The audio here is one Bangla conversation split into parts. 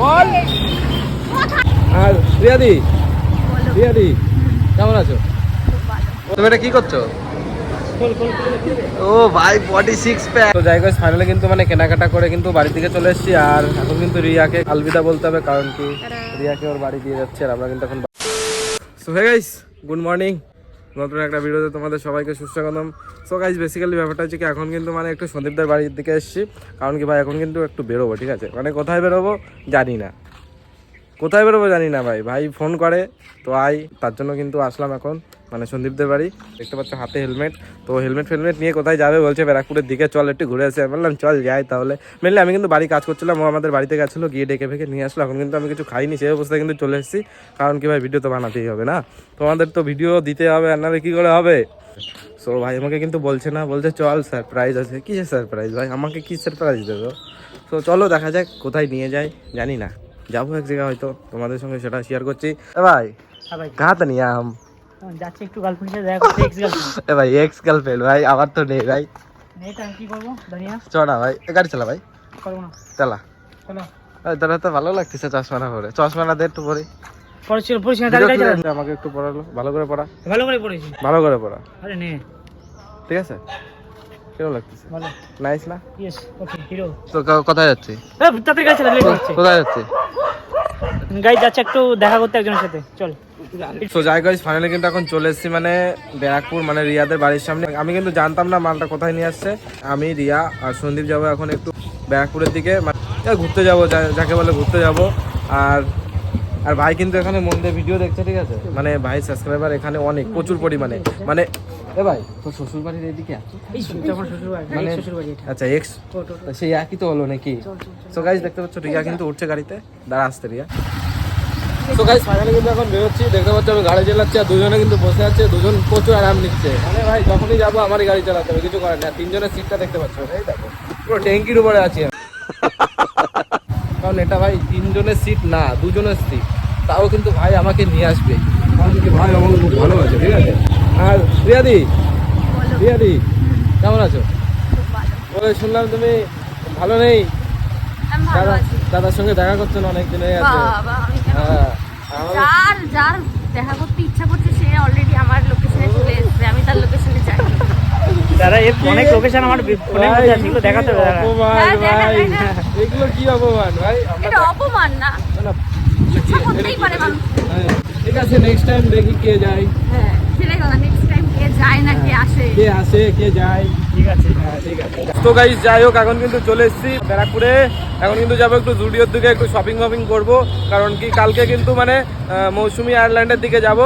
বল আর রিয়াদি রিয়াদি কেমন আছো? তুমি এটা কি করছ? ও ভাই বডি সিক্স প্যাক তো যাই হোক ফাইনালি কিন্তু মানে কেনাকাটা করে কিন্তু বাড়ির দিকে চলে এসেছি আর এখন কিন্তু রিয়াকে আলবিদা বলতে হবে কারণ কি? রিয়াকে ওর বাড়ি দিয়ে যাচ্ছে আর আমরা কিন্তু এখন so hey guys good morning নতুন একটা ভিডিওতে তোমাদের সবাইকে সুস্বাগতম। সো গাইজ বেসিক্যালি ব্যাপারটা হচ্ছে কি, এখন কিন্তু মানে একটু সন্দীপদার বাড়ির দিকে এসেছি। কারণ কি ভাই, এখন কিন্তু একটু বেরোবো, ঠিক আছে? মানে কোথায় বেরোবো জানি না। কোথায় বেরোবো জানি না ভাই। ভাই ফোন করে, তো আই, তার জন্য কিন্তু আসলাম এখন মানে সন্দীপদের বাড়ি। দেখতে পাচ্ছ হাতে হেলমেট তো হেলমেট ফেলমেট নিয়ে কোথায় যাবে বলছে, ব্যারাকপুরের দিকে চল, একটু ঘুরে আসে। বললাম, চল যাই তাহলে। মেনলি আমি কিন্তু বাড়ি কাজ করছিলাম, ও আমাদের বাড়িতে গেছিল, গিয়ে ডেকে ফেকে নিয়ে আসলো। এখন কিন্তু আমি কিছু খাইনি, সেই অবস্থায় কিন্তু চলে এসেছি। কারণ কি ভাই ভিডিও তো বানাতেই হবে না। তোমাদের তো ভিডিও দিতে হবে, আর নাহলে কী করে হবে? সো ভাই আমাকে কিন্তু বলছে না, বলছে চল সারপ্রাইজ আছে। কিসের সারপ্রাইজ ভাই? আমাকে কি সারপ্রাইজ দেবো? তো চলো দেখা যাক কোথায় নিয়ে যায় জানি না। যাব এক জায়গায় হয়তো তোমাদের সঙ্গে সেটা শেয়ার করছি। এ ভাই ভাই। কাহা তো নিয়ে আম যাচ্ছি একটু গার্লফ্রেন্ডের দেখা করতে এক্স গার্লফ্রেন্ড এ ভাই এক্স গার্লফ্রেন্ড ভাই আমার তো নেই ভাই। এটা আমি কি করব দাঁড়িয়ে চ ভাই গাড়ি চালা ভাই। করব না। চালা। চলো। তোরা তো ভালো লাগতেছে পরে। দে একটু পরে। আমাকে একটু পড়ালো। ভালো করে পড়া। ভালো করে পড়েছি। ভালো করে পড়া। আরে নে। ঠিক আছে? কেমন লাগতেছে? ভালো নাইস না? ইয়েস ওকে হিরো তো কোথায় যাচ্ছি? তাড়াতাড়ি গাড়ি চালা লেট হচ্ছে। কোথায় যাচ্ছি? গাড়ি যাচ্ছে একটু দেখা করতে একজনের সাথে চল। তো যাই গাইস ফাইনালি কিন্তু এখন চলে এসেছি মানে ব্যারাকপুর মানে রিয়াদের বাড়ির সামনে। আমি কিন্তু জানতাম না মালটা কোথায় নিয়ে আসছে। আমি রিয়া আর সন্দীপ যাব এখন একটু ব্যারাকপুরের দিকে। মানে ঘুরতে যাব যাকে বলে ঘুরতে যাব। আর আর ভাই কিন্তু এখানে মন দিয়ে ভিডিও দেখছে ঠিক আছে? মানে ভাই সাবস্ক্রাইবার এখানে অনেক প্রচুর পরিমাণে। মানে এ ভাই তোর শ্বশুর বাড়ির এদিকে মানে- আচ্ছা এক্স একই তো হলো নাকি? সো গাইজ দেখতে পাচ্ছ রিয়া কিন্তু উঠছে গাড়িতে। দাঁড়া আসতে রিয়া। তো গাইজ ফাইনালি কিন্তু এখন বেরোচ্ছি। দেখতে পাচ্ছ আমি গাড়ি চালাচ্ছি আর দুজনে কিন্তু বসে আছে। দুজন প্রচুর আরাম নিচ্ছে। মানে ভাই যখনই যাব আমারই গাড়ি চালাতে হবে। কিছু করার না তিনজনের সিটটা দেখতে পাচ্ছ। এই দেখো পুরো ট্যাঙ্কির উপরে আছি আমি। কারণ এটা ভাই তিনজনের সিট না দুজনের সিট তাও কিন্তু ভাই আমাকে নিয়ে আসবে। ভাই আমাকে খুব ভালো আছে ঠিক আছে? আর রিয়াদি রিয়াদি কেমন আছো? ওই শুনলাম তুমি ভালো নেই। দাদা দাদার সঙ্গে দেখা করছ না অনেকদিন হয়ে গেছে যার যার দেখা করতে ইচ্ছা করছে সে অলরেডি আমার লোকেশনে চলে এসেছে। আমি তার লোকেশনে যাই দাদা এর অনেক লোকেশন আমার ফোনের মধ্যে আছে এগুলো দেখাতে হবে অপমান হ্যাঁ, ভাই। এগুলো কি অপমান ভাই? এটা অপমান না। না, না, ইচ্ছা করতেই পারে মানুষ। ঠিক আছে নেক্সট টাইম দেখি কে যায়। হ্যাঁ নেক্সট টাইম কে যায় না কে আসে। কে আসে কে যায়। ঠিক আছে। হ্যাঁ ঠিক আছে। তো গাইস যাই হোক এখন কিন্তু চলে এসেছি ব্যারাকপুরে। এখন কিন্তু যাব একটু জুডিওর দিকে একটু শপিং ফপিং করব। কারণ কি কালকে কিন্তু মানে মৌসুমী আয়ারল্যান্ডের দিকে যাব।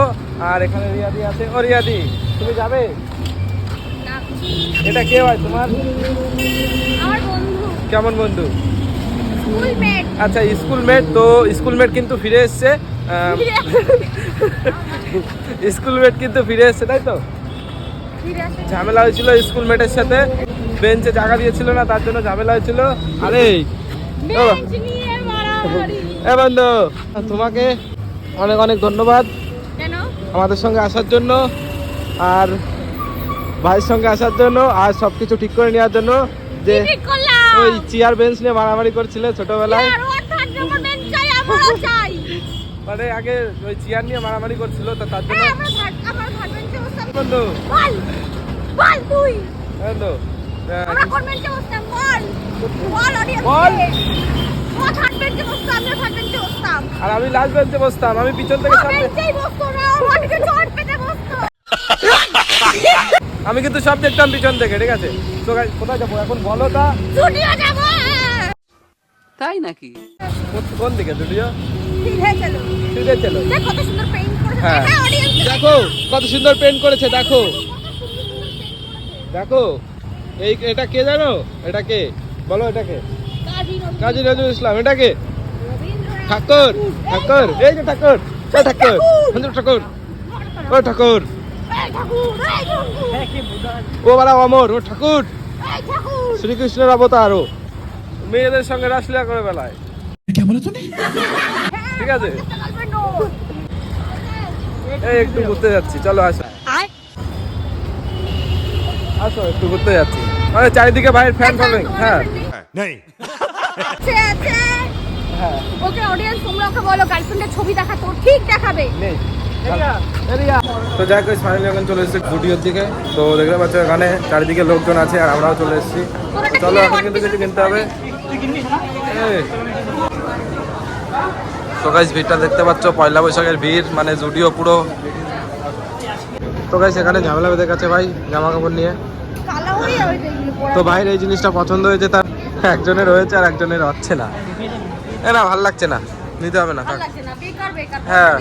আর এখানে রিয়াদি আছে। ও রিয়াদি তুমি যাবে? এটা কে হয় তোমার? আমার বন্ধু। কেমন বন্ধু? স্কুল মেট আচ্ছা স্কুলমেট তো স্কুলমেট কিন্তু ফিরে এসছে। স্কুলমেট কিন্তু ফিরে এসছে তাই তো? ঝামেলা হয়েছিল স্কুলমেটের সাথে। বেঞ্চে জায়গা দিয়েছিল না তার জন্য ঝামেলা হয়েছিল। আরে এ বন্ধু তোমাকে অনেক অনেক ধন্যবাদ আমাদের সঙ্গে আসার জন্য আর ভাইয়ের সঙ্গে আসার জন্য আর সব কিছু ঠিক করে নেওয়ার জন্য যে ওই চেয়ার বেঞ্চ নিয়ে মারামারি করছিলে ছোটবেলায়। মানে আগে ওই চেয়ার নিয়ে মারামারি করছিল তো তার জন্য হ্যাঁ বন্ধু। বল! তুই! বন্ধু আমরা কোন বসতাম বল! বল অডিয়েন্স বল। ও থার্ড বেঞ্চে বসতাম আমরা থার্ড বেঞ্চে বসতাম আর আমি লাস্ট বেঞ্চে বসতাম আমি পিছন থেকে সামনে বেঞ্চেই বসতো? না ও মাটিতে চট পেতে বসতো। আমি কিন্তু সব দেখতাম পিছন থেকে ঠিক আছে? তো কোথায় যাব? এখন বলো তা তাই নাকি? কোন- দিকে দুটিও ফিরে চলো। ফিরে চলো। কত সুন্দর পেইন্ট করেছে। হ্যাঁ। দেখো কত সুন্দর পেন্ট করেছে দেখো। দেখো এই এটা কে জানো? এটা কে? বলো এটা কে? কাজী নজরুল। ইসলাম এটা কে? ঠাকুর। ঠাকুর। এই যে ঠাকুর। এই ঠাকুর। বন্ধু ঠাকুর। ও ঠাকুর। এই ঠাকুর এই ঠাকুর। হ্যাঁ কি বুঝা ও বারা অমর। ও ঠাকুর। এই ঠাকুর। শ্রীকৃষ্ণের অবতার ও। মেয়েদের সঙ্গে রাসলীলা করে বেলায়। ঠিক আছে? এই একটু ঘুরতে যাচ্ছি চলো আসো। আসো একটু ঘুরতে যাচ্ছি। মানে চারিদিকে ভাইয়ের ফ্যান ফলোয়িং হ্যাঁ। আছে। হ্যাঁ ওকে অডিয়েন্স তোমরা ওকে বলো গার্লফ্রেন্ডের ছবি দেখা তোর ঠিক দেখাবে। নেই। তো যাই হোক ফাইনালি এখন চলে এসেছি দিকে। তো দেখতে পাচ্ছ এখানে চারিদিকে লোকজন আছে আর আমরাও চলে এসেছি। চলো এখন কিন্তু কিছু কিনতে হবে। তো গাইস ভিড়টা দেখতে পাচ্ছ পয়লা বৈশাখের ভিড় মানে জুডিও পুরো। তো গাইস এখানে ঝামেলা বেঁধে গেছে ভাই জামা কাপড় নিয়ে তো ভাইয়ের এই জিনিসটা পছন্দ হয়েছে তার একজনের হয়েছে আর একজনের হচ্ছে না। এ না ভালো লাগছে না। নিতে হবে না হ্যাঁ।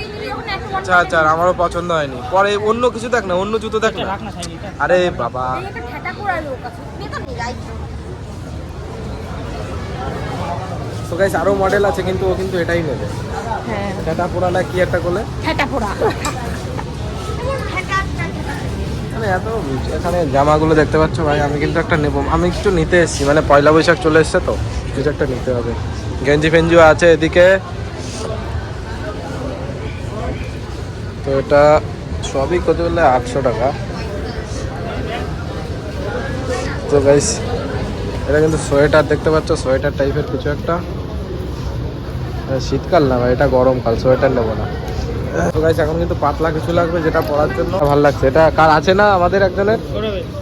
আচ্ছা আচ্ছা আমারও পছন্দ হয়নি। পরে অন্য কিছু দেখ না অন্য জুতো দেখ না। সাইনি আরে বাবা এই একটা ঠেটা করা লোক আছে নে তো গাইস আরও মডেল আছে কিন্তু ও কিন্তু এটাই নেবে। হ্যাঁ। এটা পুরানা কি একটা করলে? ঠেটা পোড়া ঠেটা মানে এত এখানে জামাগুলো দেখতে পাচ্ছ ভাই আমি কিন্তু একটা নেব। আমি কিছু নিতে এসেছি মানে পয়লা বৈশাখ চলে এসছে তো কিছু একটা নিতে হবে। গেঞ্জি ফেঞ্জিও আছে এদিকে। তো এটা সবই কত বললে? আটশো টাকা। তো গাইস এটা কিন্তু সোয়েটার দেখতে পাচ্ছ? সোয়েটার টাইপের কিছু একটা। শীতকাল না ভাই এটা গরমকাল সোয়েটার নেব না। তো গাইস এখন কিন্তু পাতলা কিছু লাগবে যেটা পরার জন্য। ভালো লাগছে। এটা কার আছে না আমাদের একজনের?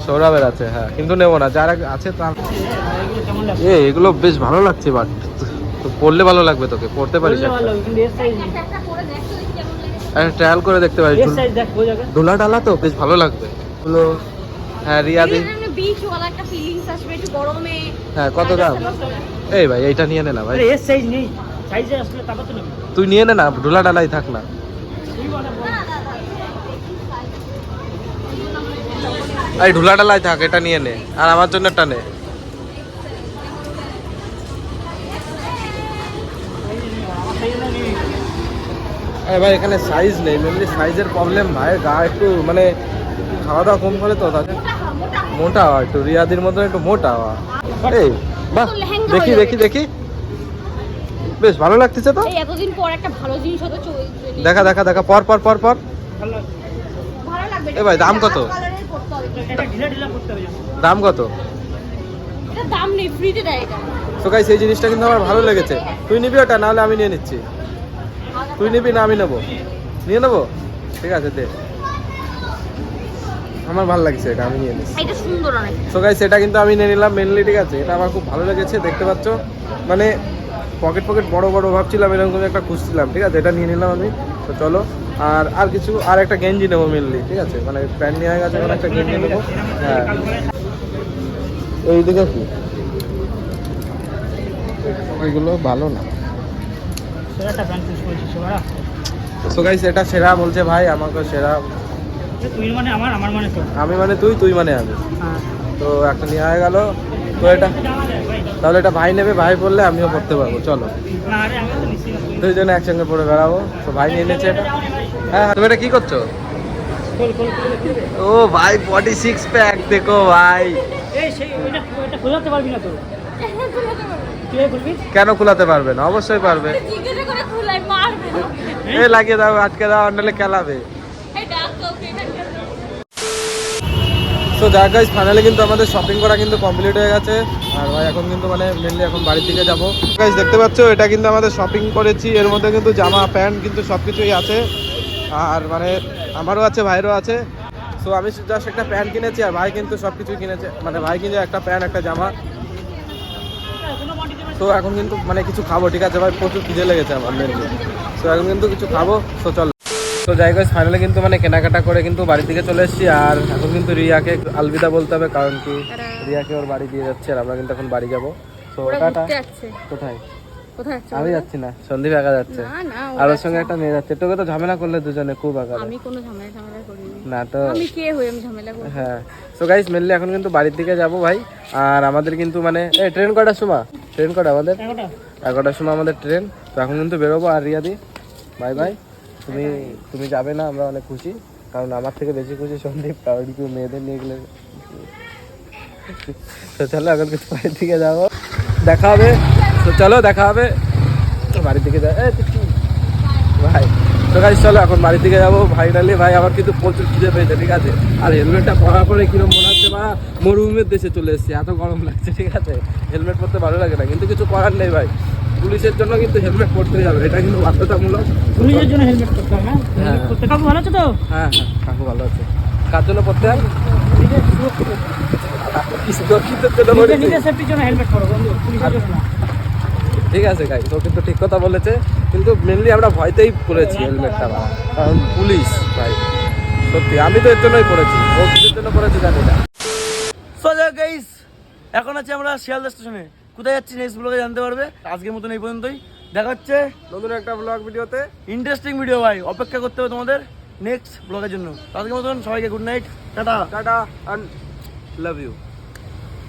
সৌরভের আছে হ্যাঁ। কিন্তু নেব না যার এক- আছে তার এগুলো কেমন লাগছে এ এগুলো বেশ ভালো লাগছে বাট তো পরলে ভালো লাগবে তোকে পড়তে পারিস ট্রায়াল করে দেখতে পারিস। ধুলা ডালা তো বেশ ভালো লাগবে। হ্যাঁ রিয়াদি বিচ একটা ফিলিংস আসবে একটু গরমে। হ্যাঁ কত দাম? এই ভাই এইটা নিয়ে নে না ভাই। এর সাইজ নেই। সাইজে আসলে তারপর তো তুই নিয়ে নে না ধুলা ডালাই থাক না। এই। ঢুলা ডালাই থাক এটা নিয়ে নে। আর আমার জন্য একটা নে। ভাই এখানে সাইজ নেই। মেনলি সাইজের প্রবলেম ভাই। গা একটু মানে খাওয়া দাওয়া কম করে তো তাদের মোটা হওয়া একটু রিয়াদির মতন একটু মোটা হওয়া এই বাহ দেখি দেখি দেখি। বেশ ভালো লাগতেছে তো? এতদিন পর একটা ভালো জিনিস হতো দেখা দেখা দেখা পর পর পর পর। এ ভাই, দাম কত? দাম কত? দাম নেই ফ্রিতে দেয় তো গাইস এই জিনিসটা কিন্তু আমার ভালো লেগেছে। তুই নিবি ওটা নাহলে আমি নিয়ে নিচ্ছি। তুই নিবি না আমি নেব। নিয়ে নেব? ঠিক আছে দে। আমার ভালো লাগছে এটা আমি নিয়ে নিচ্ছি। এটা সুন্দর অনেক। সো গাইস এটা কিন্তু আমি নিয়ে নিলাম মেনলি ঠিক আছে? এটা আমার খুব ভালো লেগেছে দেখতে পাচ্ছ? মানে পকেট পকেট বড় বড় ভাবছিলাম এরকম করে একটা খুঁজছিলাম ঠিক আছে? এটা নিয়ে নিলাম আমি। তো চলো আর আর কিছু আর একটা গেঞ্জি নেব মেনলি ঠিক আছে? মানে প্যান্ট নিয়ে গেছে মানে একটা গেঞ্জি নেব। হ্যাঁ। এইদিকে কি? ওইগুলো ভালো না। সেটা একটা প্যান্ট চুজ করেছি সেবার? সো গাইস এটা সেরা বলছে ভাই আমাকে সেরা তুই মানে আমার আমার মানে তোর। আমি মানে তুই তুই মানে আমি। হ্যাঁ। তো একটা নেওয়া হয়ে গেল। তো এটা তাহলে এটা ভাই নেবে ভাই বললে আমিও পড়তে পারব চলো। দুইজনে একসঙ্গে পড়ে বেড়াবো। তো ভাই নিয়ে নিচ্ছে। এটা হ্যাঁ হ্যাঁ, তুমি এটা কি করছ। ও ভাই ফর্টি সিক্স প্যাক দেখো ভাই। কেন খোলাতে পারবে না? অবশ্যই পারবে। জিজ্ঞাসা করে খুলাই মারবে না। এ লাগিয়ে দাও আটকে দাও নাহলে খেলাবে। তো যাক গাইজ ফাইনালি কিন্তু আমাদের শপিং করা কিন্তু কমপ্লিট হয়ে গেছে। আর ভাই, এখন কিন্তু মানে মেনলি এখন বাড়ির দিকে যাব। গাইজ দেখতে পাচ্ছ, এটা কিন্তু আমাদের শপিং করেছি। এর মধ্যে কিন্তু জামা, প্যান্ট, কিন্তু সব কিছুই আছে। আর মানে আমারও আছে, ভাইয়েরও আছে। সো আমি জাস্ট একটা প্যান্ট কিনেছি আর ভাই কিন্তু সব কিছুই কিনেছে। মানে ভাই কিনে একটা প্যান্ট, একটা জামা। তো এখন কিন্তু মানে কিছু খাব, ঠিক আছে ভাই? প্রচুর খিদে লেগেছে আমার মেনলি তো এখন কিন্তু কিছু খাব। তো চলো। তো যাই হোক ফাইনালি কিন্তু মানে কেনাকাটা করে কিন্তু বাড়ির দিকে চলে এসেছি আর এখন কিন্তু রিয়াকে আলবিদা বলতে হবে কারণ কি রিয়াকে ওর বাড়ি দিয়ে যাচ্ছে আর আমরা কিন্তু এখন বাড়ি যাব। তো টাটা। কোথায়? কোথায় আমি যাচ্ছি না। সন্দীপ একা যাচ্ছে। না না আর ওর সঙ্গে একটা মেয়ে যাচ্ছে। তোকে তো ঝামেলা করলে দুজনে খুব একা আমি কোনো ঝামেলা ঝামেলা করিনি। না তো। আমি কে হই আমি ঝামেলা করি হ্যাঁ। সো গাইস মেনলি এখন কিন্তু বাড়ির দিকে যাব ভাই। আর আমাদের কিন্তু মানে এই ট্রেন কটার সময়? ট্রেন কটা আমাদের? এগারোটা। এগারোটার সময় আমাদের ট্রেন তো এখন কিন্তু বেরোবো আর রিয়াদি বাই বাই তুমি তুমি যাবে না, আমরা অনেক খুশি। কারণ আমার থেকে বেশি খুশি সন্দীপ, কারণ কেউ মেয়েদের নিয়ে গেলে তো চলো এখন কিন্তু বাড়ির দিকে যাব। দেখা হবে। তো চলো, দেখা হবে। বাড়ির দিকে যাব। ভাই, তো গাইজ চলো, এখন বাড়ির দিকে যাব। ফাইনালি ভাই আমার কিন্তু প্রচুর খিদে পেয়েছে, ঠিক আছে? আর হেলমেটটা পরার পরে কীরকম মনে হচ্ছে, মা? মরুভূমির দেশে চলে এসেছি, এত গরম লাগছে, ঠিক আছে? হেলমেট পরতে ভালো লাগে না, কিন্তু কিছু করার নেই, ভাই। পুলিশের জন্য কিন্তু হেলমেট পরতে যাবে এটা কিন্তু বাধ্যতামূলক। পুলিশের জন্য হেলমেট করতে হবে হ্যাঁ। হ্যাঁ। কাকু ভালো আছে তো? হ্যাঁ হ্যাঁ কাকু ভালো আছে। কার জন্য পড়তে হয়? না। ঠিক আছে গাই তো কিন্তু ঠিক কথা বলেছে কিন্তু মেনলি আমরা ভয়তেই পড়েছি হেলমেটটা কারণ পুলিশ ভাই সত্যি আমি তো এর জন্যই পড়েছি ও কিসের জন্য পড়েছি জানি না। সোজা গাইস এখন আছি আমরা শিয়ালদা স্টেশনে। কোথায় যাচ্ছি নেক্সট ব্লগে জানতে পারবে? আজকের মতন এই পর্যন্তই। দেখা হচ্ছে নতুন একটা ব্লগ ভিডিওতে ইন্টারেস্টিং ভিডিও ভাই। অপেক্ষা করতে হবে তোমাদের নেক্সট ব্লগের জন্য। আজকের মতন সবাইকে good night ta-ta. Ta-ta and love you